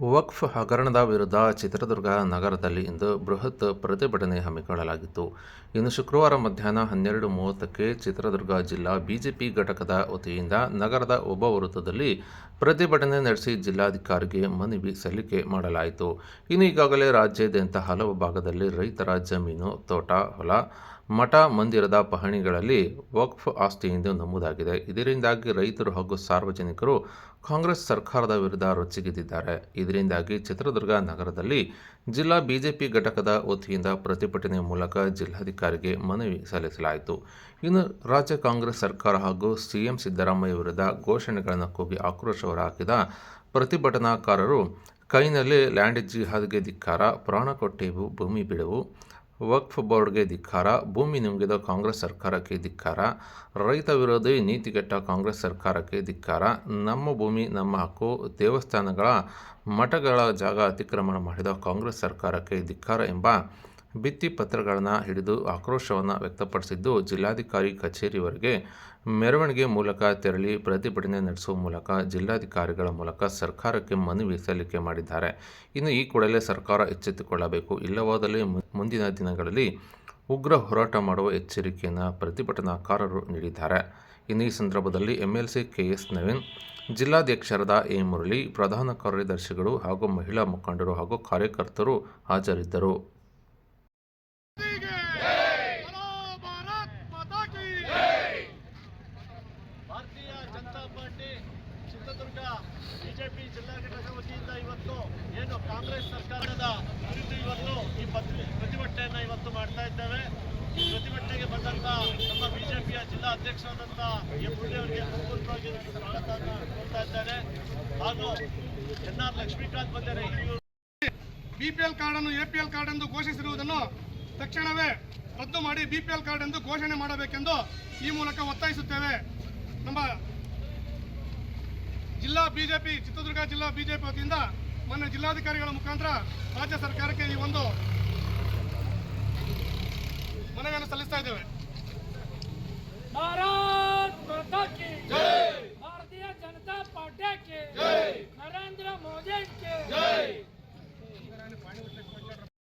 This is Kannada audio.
ವಕ್ಫ್ ಹಗರಣದ ವಿರುದ್ಧ ಚಿತ್ರದುರ್ಗ ನಗರದಲ್ಲಿ ಇಂದು ಬೃಹತ್ ಪ್ರತಿಭಟನೆ ಹಮ್ಮಿಕೊಳ್ಳಲಾಗಿತ್ತು. ಇನ್ನು ಶುಕ್ರವಾರ ಮಧ್ಯಾಹ್ನ ಹನ್ನೆರಡು ಮೂವತ್ತಕ್ಕೆ ಚಿತ್ರದುರ್ಗ ಜಿಲ್ಲಾ ಬಿಜೆಪಿ ಘಟಕದ ವತಿಯಿಂದ ನಗರದ ಒಬ್ಬ ವೃತ್ತದಲ್ಲಿ ಪ್ರತಿಭಟನೆ ನಡೆಸಿ ಜಿಲ್ಲಾಧಿಕಾರಿಗೆ ಮನವಿ ಸಲ್ಲಿಕೆ ಮಾಡಲಾಯಿತು. ಇನ್ನು ಈಗಾಗಲೇ ರಾಜ್ಯಾದ್ಯಂತ ಹಲವು ಭಾಗದಲ್ಲಿ ರೈತರ ಜಮೀನು, ತೋಟ, ಹೊಲ ಮಠ ಮಂದಿರದ ಪಹಣಿಗಳಲ್ಲಿ ವಕ್ಫ್ ಆಸ್ತಿ ಎಂದು ನಮೂದಾಗಿದೆ. ಇದರಿಂದಾಗಿ ರೈತರು ಹಾಗೂ ಸಾರ್ವಜನಿಕರು ಕಾಂಗ್ರೆಸ್ ಸರ್ಕಾರದ ವಿರುದ್ಧ ರೊಚ್ಚಿಗೆದ್ದಿದ್ದಾರೆ. ಇದರಿಂದಾಗಿ ಚಿತ್ರದುರ್ಗ ನಗರದಲ್ಲಿ ಜಿಲ್ಲಾ ಬಿಜೆಪಿ ಘಟಕದ ವತಿಯಿಂದ ಪ್ರತಿಭಟನೆ ಮೂಲಕ ಜಿಲ್ಲಾಧಿಕಾರಿಗೆ ಮನವಿ ಸಲ್ಲಿಸಲಾಯಿತು. ಇನ್ನು ರಾಜ್ಯ ಕಾಂಗ್ರೆಸ್ ಸರ್ಕಾರ ಹಾಗೂ ಸಿಎಂ ಸಿದ್ದರಾಮಯ್ಯ ವಿರುದ್ಧ ಘೋಷಣೆಗಳನ್ನು ಕೂಗಿ ಆಕ್ರೋಶ ಹೊರಹಾಕಿದ ಪ್ರತಿಭಟನಾಕಾರರು ಕೈನಲ್ಲಿ ಲ್ಯಾಂಡ್ ಜಿಹಾದ್ಗೆ ಧಿಕ್ಕಾರ, ಪ್ರಾಣ ಕೊಟ್ಟೆವು, ಭೂಮಿ ಬಿಡುವು ವಕ್ಫ್ ಬೋರ್ಡ್ಗೆ ಧಿಕ್ಕಾರ, ಭೂಮಿ ನುಂಗಿದ ಕಾಂಗ್ರೆಸ್ ಸರ್ಕಾರಕ್ಕೆ ಧಿಕ್ಕಾರ, ರೈತ ವಿರೋಧಿ ನೀತಿಗೆಟ್ಟ ಕಾಂಗ್ರೆಸ್ ಸರ್ಕಾರಕ್ಕೆ ಧಿಕ್ಕಾರ, ನಮ್ಮ ಭೂಮಿ, ನಮ್ಮ ಹಕ್ಕು, ದೇವಸ್ಥಾನಗಳ ಮಠಗಳ ಜಾಗ ಅತಿಕ್ರಮಣ ಮಾಡಿದ ಕಾಂಗ್ರೆಸ್ ಸರ್ಕಾರಕ್ಕೆ ಧಿಕ್ಕಾರ ಎಂಬ ಭಿತ್ತಿ ಪತ್ರಗಳನ್ನು ಹಿಡಿದು ಆಕ್ರೋಶವನ್ನು ವ್ಯಕ್ತಪಡಿಸಿದ್ದು ಜಿಲ್ಲಾಧಿಕಾರಿ ಕಚೇರಿವರೆಗೆ ಮೆರವಣಿಗೆ ಮೂಲಕ ತೆರಳಿ ಪ್ರತಿಭಟನೆ ನಡೆಸುವ ಮೂಲಕ ಜಿಲ್ಲಾಧಿಕಾರಿಗಳ ಮೂಲಕ ಸರ್ಕಾರಕ್ಕೆ ಮನವಿ ಸಲ್ಲಿಕೆ ಮಾಡಿದ್ದಾರೆ. ಇನ್ನು ಈ ಕೂಡಲೇ ಸರ್ಕಾರ ಎಚ್ಚೆತ್ತುಕೊಳ್ಳಬೇಕು. ಇಲ್ಲವಾದಲ್ಲಿ ಮುಂದಿನ ದಿನಗಳಲ್ಲಿ ಉಗ್ರ ಹೋರಾಟ ಮಾಡುವ ಎಚ್ಚರಿಕೆಯನ್ನು ಪ್ರತಿಭಟನಾಕಾರರು ನೀಡಿದ್ದಾರೆ. ಇನ್ನು ಈ ಸಂದರ್ಭದಲ್ಲಿ ಎಂಎಲ್ಸಿ ಕೆಎಸ್ ನವೀನ್, ಜಿಲ್ಲಾಧ್ಯಕ್ಷರಾದ ಎ ಮುರಳಿ, ಪ್ರಧಾನ ಕಾರ್ಯದರ್ಶಿಗಳು ಹಾಗೂ ಮಹಿಳಾ ಮುಖಂಡರು ಹಾಗೂ ಕಾರ್ಯಕರ್ತರು ಹಾಜರಿದ್ದರು. ಜನತಾ ಪಾರ್ಟಿ ಚಿತ್ರದುರ್ಗ ಬಿಜೆಪಿ ಜಿಲ್ಲಾ ಘಟಕದ ವತಿಯಿಂದ ಇವತ್ತು ಏನು ಕಾಂಗ್ರೆಸ್ ಸರ್ಕಾರದ ವಿರುದ್ಧ ಇವತ್ತು ಈ ಪ್ರತಿಭಟನೆಯನ್ನ ಇವತ್ತು ಮಾಡ್ತಾ ಇದ್ದೇವೆ. ಈ ಪ್ರತಿಭಟನೆಗೆ ಬಂದಂತ ನಮ್ಮ ಬಿಜೆಪಿಯ ಜಿಲ್ಲಾ ಅಧ್ಯಕ್ಷರಾದಂಥ ಎಂ ಅವರಿಗೆ ಪೂರ್ವಕವಾಗಿ ಸ್ವಾಗತವನ್ನು ಕೋರ್ತಾ ಇದ್ದಾರೆ ಹಾಗೂ ಎನ್ ಆರ್ ಲಕ್ಷ್ಮೀಕಾಂತ್ ಬಂದರೆ ಬಿಪಿಎಲ್ ಕಾರ್ಡ್ ಅನ್ನು ಎಪಿಎಲ್ ಕಾರ್ಡ್ ಎಂದು ಘೋಷಿಸಿರುವುದನ್ನು ತಕ್ಷಣವೇ ರದ್ದು ಮಾಡಿ ಬಿಪಿಎಲ್ ಕಾರ್ಡ್ ಎಂದು ಘೋಷಣೆ ಮಾಡಬೇಕೆಂದು ಈ ಮೂಲಕ ಒತ್ತಾಯಿಸುತ್ತೇವೆ. ನಮ್ಮ ಜಿಲ್ಲಾ ಬಿಜೆಪಿ, ಚಿತ್ರದುರ್ಗ ಜಿಲ್ಲಾ ಬಿಜೆಪಿ ವತಿಯಿಂದ ಮೊನ್ನೆ ಜಿಲ್ಲಾಧಿಕಾರಿಗಳ ಮುಖಾಂತರ ರಾಜ್ಯ ಸರ್ಕಾರಕ್ಕೆ ಈ ಒಂದು ಮನವಿಯನ್ನು ಸಲ್ಲಿಸ್ತಾ ಇದ್ದೇವೆ.